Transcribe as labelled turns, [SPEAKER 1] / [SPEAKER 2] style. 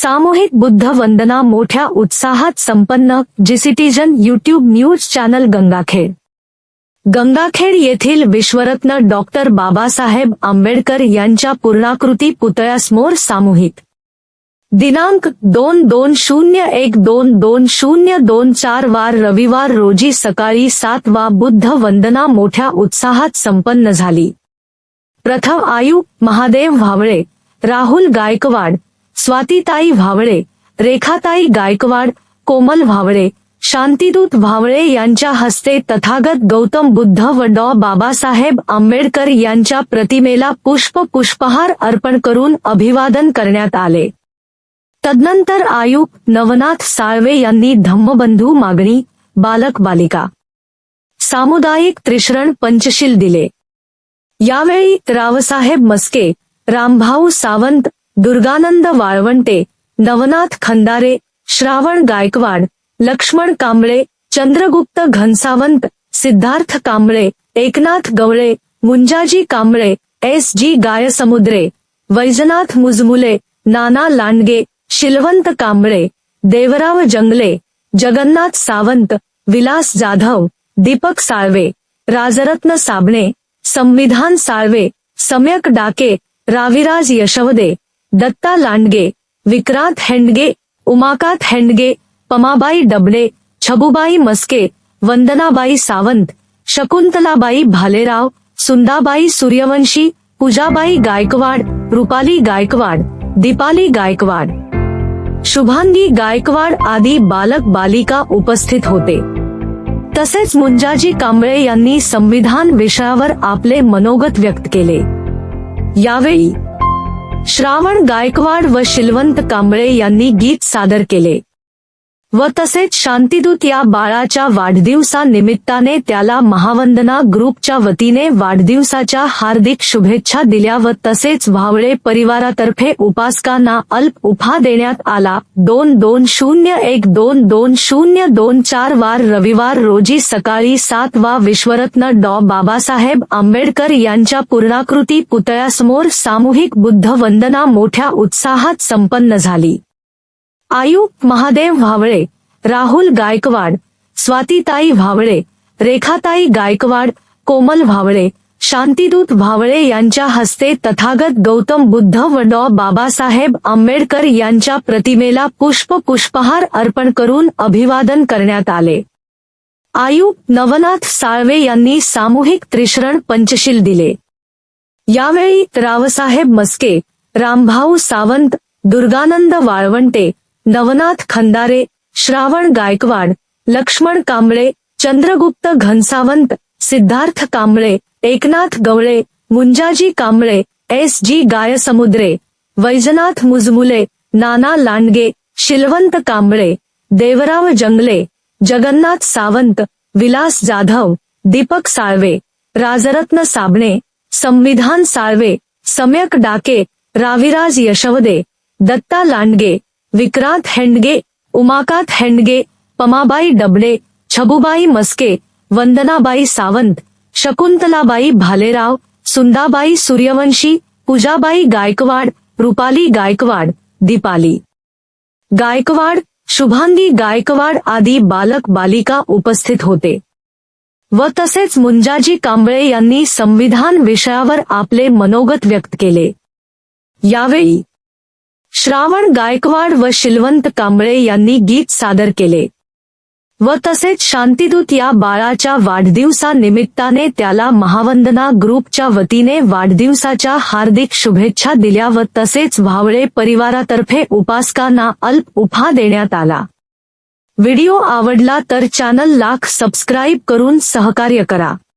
[SPEAKER 1] सामूहिक बुद्ध वंदना मोठ्या उत्साहात संपन्न G citizen YouTube news channel Gangakhed. Gangakhed येथील विश्वरत्न डॉक्टर बाबासाहेब आंबेडकर पूर्णाकृती पुतळ्यासमोर सामूहिक. दिनांक दोन दोन शून्य एक दोन दोन शून्य दोन चार वार रविवार रोजी सकाळी सात वा बुद्ध वंदना मोठ्या उत्साहात संपन्न प्रथम आयु महादेव व्हावळे राहुल गायकवाड स्वातीताई व्हावळे रेखाताई गायकवाड कोमल भावळे शांतिदूत भावळे यांच्या हस्ते तथागत गौतम बुद्ध व डॉ. बाबासाहेब आंबेडकर यांच्या प्रतिमेला पुष्प पुष्पहार अर्पण करून अभिवादन करण्यात आले. तदनंतर आयुक्त नवनाथ साळवे यांनी धम्मबंधू मागणी बालक बालिका. सामुदायिक त्रिशरण पंचशील दिले. यावेळी रावसाहेब मस्के रामभाऊ सावंत दुर्गानंद वाळवंटे, नवनाथ खंदारे, श्रावण गायकवाड, लक्ष्मण कांबळे, चंद्रगुप्त घनसावंत, सिद्धार्थ कांबळे, एकनाथ गवळे, मुंजाजी कांबळे, एस जी गायसमुद्रे, वैजनाथ मुजमुले, नाना लांडगे, शिलवंत कांबळे, देवराव जंगले, जगन्नाथ सावंत, विलास जाधव, दीपक साळवे, राजरत्न साबणे, संविधान साळवे, सम्यक डाके, राविराज यशवदे दत्ता लांडगे विक्रांत हेंडगे उमाकांत हेंडगे पमाबाई डबडे छबुबाई मस्के वंदनाबाई सावंत शकुंतलाबाई भालेराव सुंदाबाई सूर्यवंशी पूजाबाई गायकवाड रुपाली गायकवाड दीपाली गायकवाड. शुभांगी गायकवाड आदी बालक बालिका उपस्थित होते. तसेच मुंजाजी कांबळे यांनी संविधान विषयावर आपले मनोगत व्यक्त केले. यावेळी श्रावण गायकवाड व शिलवंत कांबळे यांनी गीत सादर केले. व तसेच शांतीदूत या बाळाच्या वाढदिवसानिमित्ताने त्याला महावंदना ग्रुपच्या वतीने वाढदिवसाच्या हार्दिक शुभेच्छा दिल्या व तसेच व्हावळे परिवारातर्फे उपासकांना अल्प उपहा देण्यात आला. दोन दोन शून्य एक दोन दोन शून्य दोन चार वार रविवार रोजी सकाळी सात वा विश्वरत्न डॉ. बाबासाहेब आंबेडकर यांच्या पूर्णाकृती पुतळ्यासमोर सामूहिक बुद्ध वंदना मोठ्या उत्साहात संपन्न झाली. आयुक्त महादेव व्हावळे राहुल गायकवाड स्वातीताई भावळे रेखाताई गायकवाड कोमल भावळे शांतिदूत भावळे यांच्या हस्ते तथागत गौतम बुद्ध व डॉ. बाबासाहेब आंबेडकर यांच्या प्रतिमेला पुष्प पुष्पहार अर्पण करून अभिवादन करण्यात आले. आयुक्त नवनाथ साळवे यांनी सामूहिक त्रिशरण पंचशील दिले. यावेळी रावसाहेब मस्के रामभाऊ सावंत दुर्गानंद वाळवंटे नवनाथ खंदारे श्रावण गायकवाड, लक्ष्मण कांबळे, चंद्रगुप्त घनसावंत, सिद्धार्थ कांबळे, एकनाथ गवळे, मुंजाजी कांबळे, एस जी गायसमुद्रे, वैजनाथ मुजमुले, नाना लांडगे, शिलवंत कांबळे, देवराव जंगले, जगन्नाथ सावंत, विलास जाधव, दीपक साळवे, राजरत्न साबणे, संविधान साळवे, सम्यक डाके, राविराज यशवदे, दत्ता लांडगे विक्रांत हेंडगे उमाकांत हेंडगे पमाबाई डबडे छबुबाई मस्के वंदनाबाई सावंत शकुंतलाबाई भालेराव सुंदाबाई सूर्यवंशी पूजाबाई गायकवाड रुपाली गायकवाड दीपाली. गायकवाड शुभांगी गायकवाड आदी बालक बालिका उपस्थित होते. व तसेच मुंजाजी कांबळे यांनी संविधान विषयावर आपले मनोगत व्यक्त केले. यावेळी श्रावण गायकवाड व शिलवंत कांबळे यांनी गीत सादर केले. व तसेच शांतीदूत या बाळाच्या वाढदिवसानिमित्ताने त्याला महावंदना ग्रुपच्या वतीने वाढदिवसाच्या हार्दिक शुभेच्छा दिल्या व तसेच भावळे परिवारातर्फे उपासकांना अल्प उफा देण्यात आला. व्हिडिओ आवडला तर चॅनल लाख सबस्क्राईब करून सहकार्य करा.